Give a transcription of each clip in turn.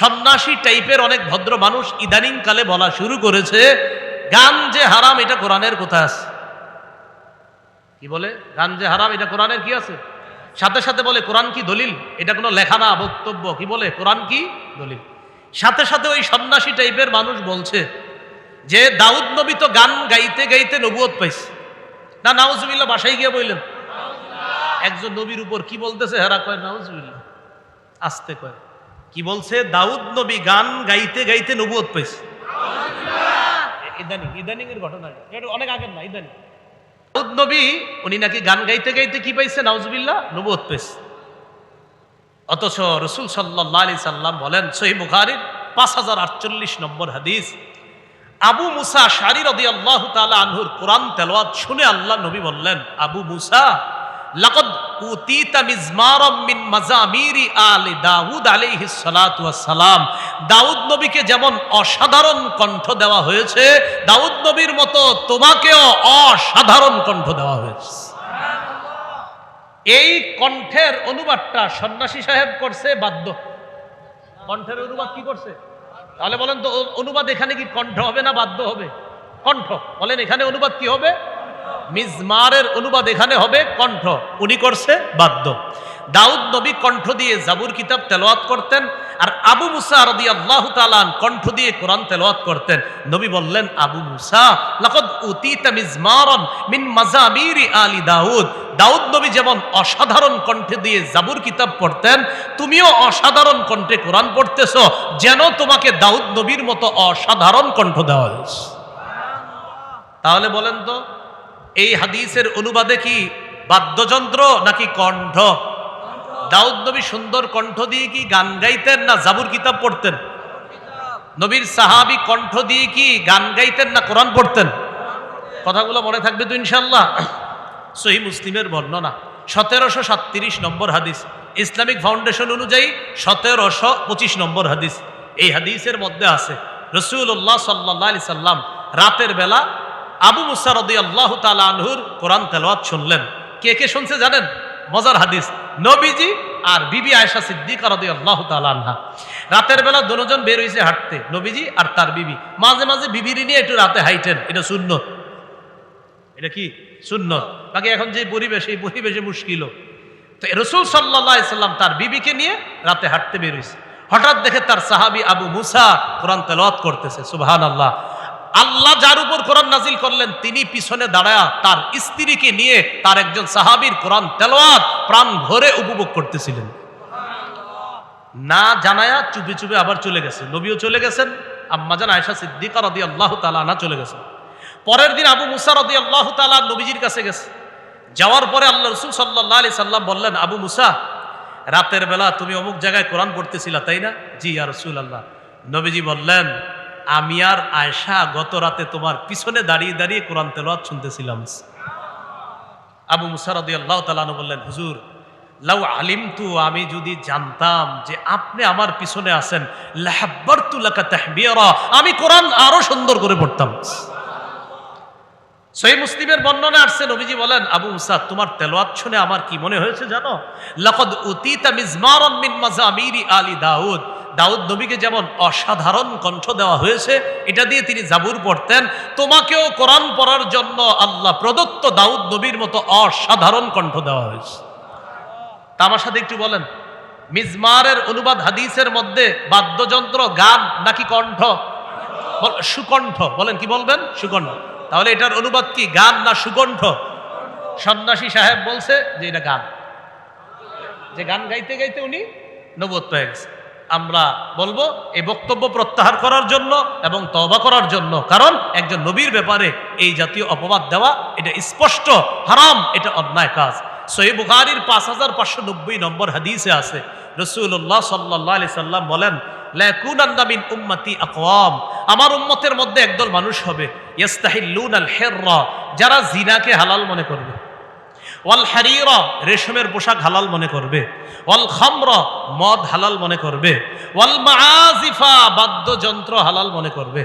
সন্ন্যাসী টাইপের অনেক ভদ্র মানুষ ইদানিং কালে বলা শুরু করেছে, গান যে হারাম, এটা কোরআনের কোথায় আছে। কি বলে? গান যে হারাম, এটা কোরআনের কি আছে? সাথে সাথে বলে, কোরআন কি দলিল? এটা কোনো লেখা না, বক্তব্য। কি বলে? কোরআন কি দলিল? সাথে সাথে ওই সন্ন্যাসী টাইপের মানুষ বলছে যে, দাউদ নবী তো গান গাইতে গাইতে নবুয়ত পাইছে। না, নাউজুবিল্লাহ, বাসায় গিয়ে বললেন। একজন নবীর উপর কি বলতেছে? হেরা কয়, নাউজুবিল্লাহ। আসতে কয়। কি বলছে? দাউদ নবী গান গাইতে গাইতে নবুয়ত পাইছে ইদানিং ইদানিং এর ঘটনা এটা। অনেক আগের না, ইদানিং। দাউদ নবী, উনি নাকি গান গাইতে গাইতে কি পাইছে নাউজুবিল্লাহ, নবুয়ত পাইছে অথচ রসুল সাল্লাহ আলি সাল্লাম বলেন সহি বুখারির পাঁচ হাজার আটচল্লিশ নম্বর হাদিস, আবু মুসা শারি রদি আল্লাহ তালা আনহুর কোরআন তেলোয়াত শুনে আল্লাহ নবী বললেন, আবু মুসা লাকদ উতিতা মিজমারাম মিন মাজামিরি আলি দাউদ আলাইহিস সালাতু ওয়াস দাউদ নবীকে যেমন অসাধারণ কণ্ঠ দেওয়া হয়েছে, দাউদ নবীর মতো তোমাকেও অসাধারণ কণ্ঠ দেওয়া হয়েছে। এই কণ্ঠের অনুবাদটা সন্ন্যাসী সাহেব করছে বাদ্য কণ্ঠের অনুবাদ কি করছে? তাহলে বলেন তো, অনুবাদ এখানে কি কণ্ঠ হবে না বাদ্য হবে? কণ্ঠ, বলেন এখানে অনুবাদ কি হবে? মিজমারের অনুবাদ এখানে হবে কণ্ঠ। উনি করছে বাদ্য। দাউদ নবী কণ্ঠ দিয়ে জাবুর কিতাব তেলাওয়াত করতেন আর আবু মুসা রদি আল্লাহ তালান কণ্ঠ দিয়ে কোরআন তেলাওয়াত করতেন। নবী বললেন, আবু মুসা, লাকদ উতিতা মিজমারন মিন মাজামিরি আলী দাউদ। দাউদ নবী যেমন অসাধারণ কণ্ঠে দিয়ে জাবুর কিতাব পড়তেন, তুমিও অসাধারণ কণ্ঠে কোরআন পড়তেছ, যেন তোমাকে দাউদ নবীর মতো অসাধারণ কণ্ঠ দেওয়া হয়েছে। তাহলে বলেন তো এই হাদিসের অনুবাদে কি বাদ্যযন্ত্র নাকি কণ্ঠ? দাউদ নবী সুন্দর কণ্ঠ দিয়ে কি গান গাইতেন না জাবুর কিতাব পড়তেন? নবীর সাহাবি কণ্ঠ দিয়ে কি গান গাইতেন না কোরআন পড়তেন? কথাগুলো মনে থাকবে তো ইনশাল্লাহ সহি মুসলিমের বর্ণনা। সতেরোশো সাতত্রিশ নম্বর হাদিস। ইসলামিক ফাউন্ডেশন অনুযায়ী সতেরোশো পঁচিশ নম্বর হাদিস। এই হাদিসের মধ্যে আছে রসুল্লাহ সাল্লাহ আলি সাল্লাম রাতের বেলা আবু মুসা রদি আল্লাহ তালা আনহুর কোরআন তেলাওয়াত শুনলেন। কে কে শুনছে জানেন? মজার হাদিস। নবীজি আর বিবি আয়সা সিদ্দিকা রদি আল্লাহ আনহা। রাতের বেলা দুজন বের হয়েছে হাঁটতে, নবীজি আর তার বিবি। মাঝে মাঝে বিবির নিয়ে একটু রাতে হাইটেন, এটা শূন্য এটা কি? শূন্য বাকি এখন যে পরিবেশ, এই পরিবেশে মুশকিল তো রসুল সাল্লাহ সাল্লাম তার বিবিকে নিয়ে রাতে হাঁটতে বেরোইছে হঠাৎ দেখে তার সাহাবি আবু মুসা কোরআন তেলাওয়াত করতেছে সুবহান আল্লাহ আল্লাহ যার উপর কোরআন নাজিল করলেন, তিনি পিছনে দাঁড়ায়া তার স্ত্রীকে নিয়ে তার একজন সাহাবীর কোরআন তেলাওয়াত প্রাণ ভরে উপভোগ করতেছিলেন। না জানায়া চুপে চুপে আবার চলে গেছে। নবীও চলে গেছেন আম্মাজান আয়সা সিদ্দিকা রদি আল্লাহ তালা চলে গেছেন পরের দিন আবু মুসা রদি আল্লাহ তালা নবীজির কাছে গেছে। যাওয়ার পরে আল্লাহ রসুল সাল্লাহ আলি সাল্লাম বললেন, আবু মুসা, রাতের বেলা তুমি অমুক জায়গায় কোরআন পড়তেছিলা, তাই না? জি আর রসুল আল্লাহ নবীজি বললেন আমি আর আয়সা গত রাতে তোমার পিছনে দাঁড়িয়ে দাঁড়িয়ে কোরআন তেলাওয়াত শুনতেছিলাম। আবু মুসা রদি আল্লাহ তালানু বললেন, হুজুর, লাউ আলিম তু আমি যদি জানতাম যে আপনি আমার পিছনে আছেন আমি কোরআন আরও সুন্দর করে পড়তাম। সহি মুসলিমের বর্ণনা আসছে, নবীজি বলেন, আবু মুসা, তোমার তেলাওয়াত শুনে আমার কি মনে হয়েছে জানো? লাকাদ উতিতা মিজমারান মিন মাজামিরি আলী দাউদ। দাউদ নবীকে যেমন অসাধারণ কণ্ঠ দেওয়া হয়েছে, এটা দিয়ে তিনি জাবুর পড়তেন। তোমাকেও কোরআন পড়ার জন্য আল্লাহ প্রদত্ত দাউদ নবীর মতো অসাধারণ কণ্ঠ দেওয়া হয়েছে। তা আমার সাথে একটু বলেন, মিজমারের অনুবাদ হাদিসের মধ্যে বাদ্যযন্ত্র, গান নাকি কণ্ঠ? সুকণ্ঠ। বলেন, কি বলবেন? সুকণ্ঠ। তাহলে এটার অনুবাদ কি, গান না সুকণ্ঠ? সন্ন্যাসী সাহেব বলছে যে এটা গান। যে গান গাইতে গাইতে উনি নবত পেয়ে গেছে। আমরা বলব এই বক্তব্য প্রত্যাহার করার জন্য এবং তবা করার জন্য। কারণ একজন নবীর ব্যাপারে এই জাতীয় অপবাদ দেওয়া, এটা স্পষ্ট, হারাম, এটা অন্যায় কাজ। সহি বুখারির পাঁচ হাজার পাঁচশো নব্বই নম্বর হাদিসে আছে। রসুল্লাহ সাল্লাহ আলি সাল্লাম বলেন আমার উম্মতের মধ্যে একদল মানুষ হবে ইয়াস্তাহিল্লুন আল হেররা। যারা জিনাকে হালাল মনে করবে। ওয়াল হারিরা, রেশমের পোশাক হালাল মনে করবে। ওয়াল খামর, মদ হালাল মনে করবে। ওয়াল মাআজিফা বাদ্যযন্ত্র হালাল মনে করবে।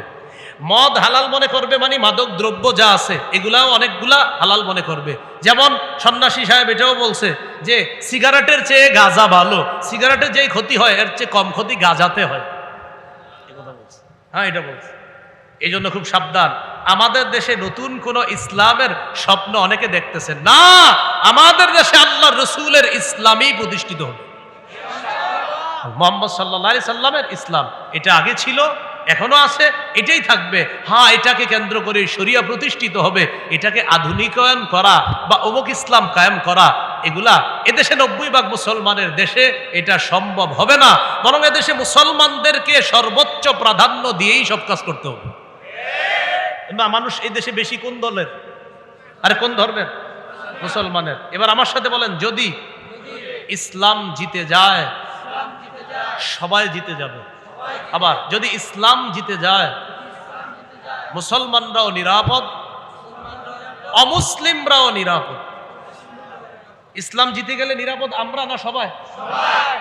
মদ হালাল মনে করবে মানে মাদক দ্রব্য যা আছে, এগুলাও অনেকগুলা হালাল মনে করবে। যেমন সন্ন্যাসী সাহেব এটাও বলছে যে, সিগারেটের চেয়ে গাঁজা ভালো। সিগারেটের যেই ক্ষতি হয়, এর চেয়ে কম ক্ষতি গাঁজাতে হয়। হ্যাঁ এটা বলছে। এই জন্য খুব সাবধান। আমাদের দেশে নতুন কোন ইসলামের স্বপ্ন অনেকে দেখতেছে না, আমাদের দেশে আল্লাহ রসুলের ইসলামই প্রতিষ্ঠিত হবে। মোহাম্মদ সাল্লা সাল্লামের ইসলাম এটা আগে ছিল, এখনও আছে, এটাই থাকবে। হ্যাঁ এটাকে কেন্দ্র করে শরিয়া প্রতিষ্ঠিত হবে, এটাকে আধুনিকায়ন করা বা অমুক ইসলাম কায়েম করা, এগুলা এদেশে নব্বই ভাগ মুসলমানের দেশে এটা সম্ভব হবে না। বরং এদেশে মুসলমানদেরকে সর্বোচ্চ প্রাধান্য দিয়েই সব কাজ করতে হবে। বা মানুষ এই দেশে বেশি কোন দলের? আরে কোন ধর্মের? মুসলমানের। এবার আমার সাথে বলেন, যদি ইসলাম জিতে যায়, সবাই জিতে যাবে। আবার, যদি ইসলাম জিতে যায়, মুসলমানরাও নিরাপদ, অমুসলিমরাও নিরাপদ। ইসলাম জিতে গেলে নিরাপদ আমরা না সবাই?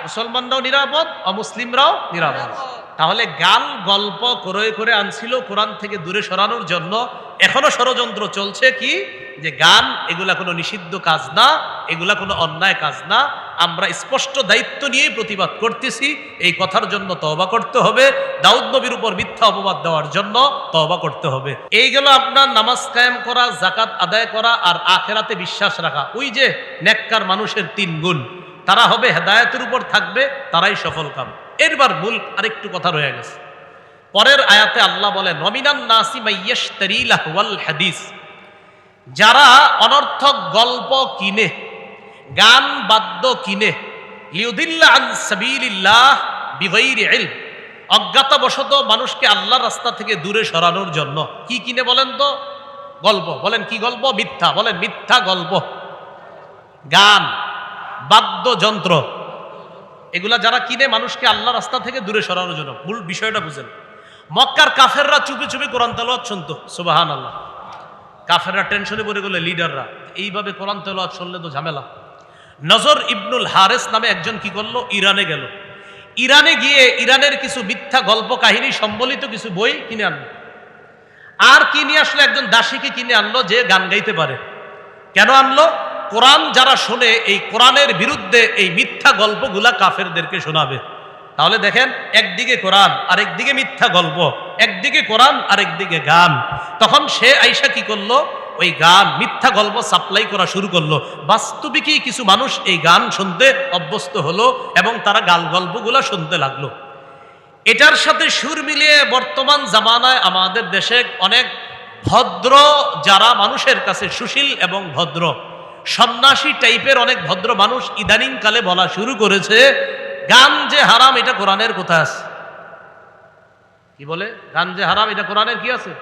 মুসলমানরাও নিরাপদ, অমুসলিমরাও নিরাপদ। তাহলে গান, গল্প করে করে আনছিল কোরআন থেকে দূরে সরানোর জন্য। এখনও ষড়যন্ত্র চলছে কি? যে গান, এগুলা কোনো নিষিদ্ধ কাজ না, এগুলা কোনো অন্যায় কাজ না। আমরা স্পষ্ট দায়িত্ব নিয়েই প্রতিবাদ করতেছি। এই কথার জন্য তওবা করতে হবে। দাউদ নবীর উপর মিথ্যা অপবাদ দেওয়ার জন্য তওবা করতে হবে। এই গেল আপনার নামাজ কায়েম করা জাকাত আদায় করা আর আখেরাতে বিশ্বাস রাখা। ওই যে নেককার মানুষের তিন গুণ। তারা হবে হেদায়তের উপর থাকবে, তারাই সফল কাম। এরবার ভুল আরেকটু কথা রয়ে গেছে। পরের আয়াতে আল্লাহ বলে নমিনান হাদিস। যারা অনর্থক গল্প কিনে, গান বাদ্য কিনে অজ্ঞাতবশত মানুষকে আল্লাহর রাস্তা থেকে দূরে সরানোর জন্য কি কিনে বলেন তো? গল্প। বলেন কি গল্প? মিথ্যা। বলেন মিথ্যা গল্প। গান, বাদ্যযন্ত্র। এগুলা যারা কিনে মানুষকে আল্লাহ রাস্তা থেকে দূরে সরানোর জন্য। মূল বিষয়টা বুঝেন। মক্কার কাফেররা চুপি চুপি কোরআন তেলাওয়াত শুনতো সুবাহান আল্লাহ কাফেররা টেনশনে পড়ে গেলে, লিডাররা, এইভাবে কোরআন তেলাওয়াত শুনলে তো ঝামেলা। নজর ইবনুল হারেস নামে একজন কি করল? ইরানে গেল। ইরানে গিয়ে ইরানের কিছু মিথ্যা গল্প কাহিনী সম্বলিত কিছু বই কিনে আনলো। আর কি নিয়ে আসলো? একজন দাসীকে কিনে আনলো যে গান গাইতে পারে। কেন আনলো? কোরআন যারা শোনে, এই কোরআনের বিরুদ্ধে এই মিথ্যা গল্পগুলা কাফেরদেরকে শোনাবে। তাহলে দেখেন, একদিকে কোরআন, আরেকদিকে মিথ্যা গল্প, একদিকে কোরআন, আরেকদিকে গান। তখন সে আইসা কি করল? ওই গান, মিথ্যা গল্প সাপ্লাই করা শুরু করল। বাস্তবিকই কিছু মানুষ এই গান শুনতে অভ্যস্ত হলো এবং তারা গাল গল্পগুলো শুনতে লাগল। এটার সাথে সুর মিলিয়ে বর্তমান জামানায় আমাদের দেশে অনেক ভদ্র যারা মানুষের কাছে সুশীল এবং ভদ্র। সন্ন্যাসী টাইপের অনেক ভদ্র মানুষ ইদানিং কালে বলা শুরু করেছে, গান যে হারাম, এটা কোরআনের কোথায় আছে। কি বলে? গান যে হারাম, এটা কোরআনের কি আছে?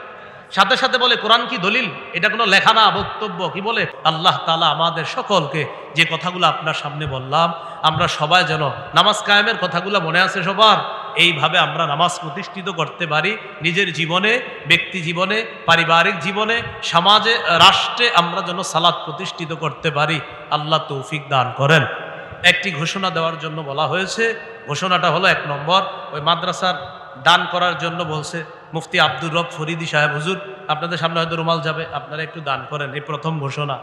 সাথে সাথে বলে, কোরআন কি দলিল? এটা কোনো লেখা না, বক্তব্য। কি বলে? আল্লাহ তালা আমাদের সকলকে যে কথাগুলো আপনার সামনে বললাম, আমরা সবাই যেন নামাজ কায়েমের কথাগুলো মনে আছে সবার। এইভাবে আমরা নামাজ প্রতিষ্ঠিত করতে পারি নিজের জীবনে, ব্যক্তি জীবনে, পারিবারিক জীবনে, সমাজে, রাষ্ট্রে আমরা যেন সালাদ প্রতিষ্ঠিত করতে পারি। আল্লাহ তৌফিক দান করেন। একটি ঘোষণা দেওয়ার জন্য বলা হয়েছে। ঘোষণাটা হলো এক নম্বর। ওই মাদ্রাসার দান করার জন্য বলছে মুফতি আব্দুর রব ফরিদি সাহেব, হুজুর, আপনাদের সামনে হয়তো রুমাল যাবে, আপনারা একটু দান করেন। এই প্রথম ঘোষণা।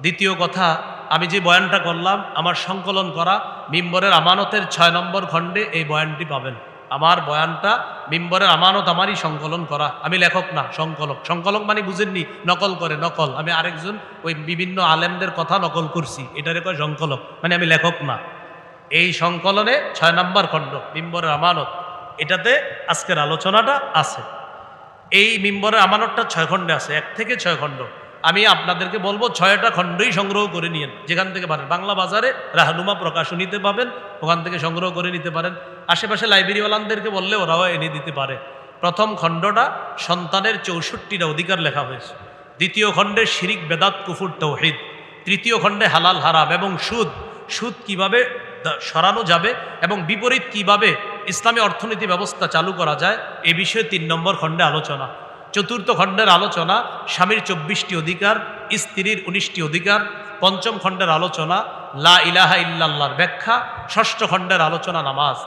দ্বিতীয় কথা, আমি যে বয়ানটা করলাম, আমার সংকলন করা, মিম্বরের আমানতের ছয় নম্বর খণ্ডে এই বয়ানটি পাবেন। আমার বয়ানটা মিম্বরের আমানত আমারই সংকলন করা। আমি লেখক না, সংকলক। সংকলক মানে বুঝেননি, নকল করে, নকল। আমি আরেকজন ওই বিভিন্ন আলেমদের কথা নকল করছি। এটারে কয় সংকলক। মানে আমি লেখক না। এই সংকলনে ছয় নম্বর খণ্ড, মিম্বরের আমানত। এটাতে আজকের আলোচনাটা আছে। এই মিম্বরের আমানতটা ছয় খণ্ডে আছে, এক থেকে ছয় খণ্ড। আমি আপনাদেরকে বলব, ছয়টা খণ্ডই সংগ্রহ করে নিয়েন। যেখান থেকে পারেন। বাংলা বাজারে রাহনুমা প্রকাশনীতে পাবেন, ওখান থেকে সংগ্রহ করে নিতে পারেন। আশেপাশে লাইব্রেরিওয়ালাদেরকে বললে ওরাও এনে দিতে পারে। প্রথম খণ্ডটা সন্তানের চৌষট্টিটা অধিকার লেখা হয়েছে। দ্বিতীয় খণ্ডে শিরিক, বেদাত, কুফুর, তৌহিদ। তৃতীয় খণ্ডে হালাল, হারাম এবং সুদ। সুদ কীভাবে সরানো যাবে এবং বিপরীত কীভাবে ইসলামী অর্থনীতি ব্যবস্থা চালু করা যায়, এ বিষয়ে তিন নম্বর খণ্ডে আলোচনা। চতুর্থ খণ্ডের আলোচনা, স্বামীর চব্বিশটি অধিকার, স্ত্রীর উনিশটি অধিকার। পঞ্চম খণ্ডের আলোচনা, লা ইলাহা ইল্লাল্লাহর ব্যাখ্যা। ষষ্ঠ খণ্ডের আলোচনা, নামাজ।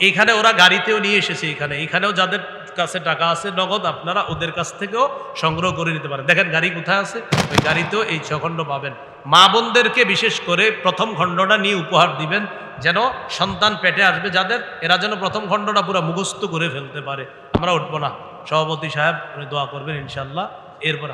এইখানে ওরা গাড়িতেও নিয়ে এসেছে এখানে। এখানেও যাদের কাছে টাকা আছে, নগদ, আপনারা ওদের কাছ থেকেও সংগ্রহ করে নিতে পারেন। দেখেন গাড়ি কোথায় আছে? ওই গাড়িতেও এই ছখণ্ড পাবেন। মা বোনদেরকে বিশেষ করে প্রথম খণ্ডটা নিয়ে উপহার দিবেন, যেন সন্তান পেটে আসবে যাদের, এরা যেন প্রথম খণ্ডটা পুরো মুখস্থ করে ফেলতে পারে। আমরা উঠবো না। সভাপতি সাহেব, উনি দোয়া করবেন ইনশাল্লাহ এরপর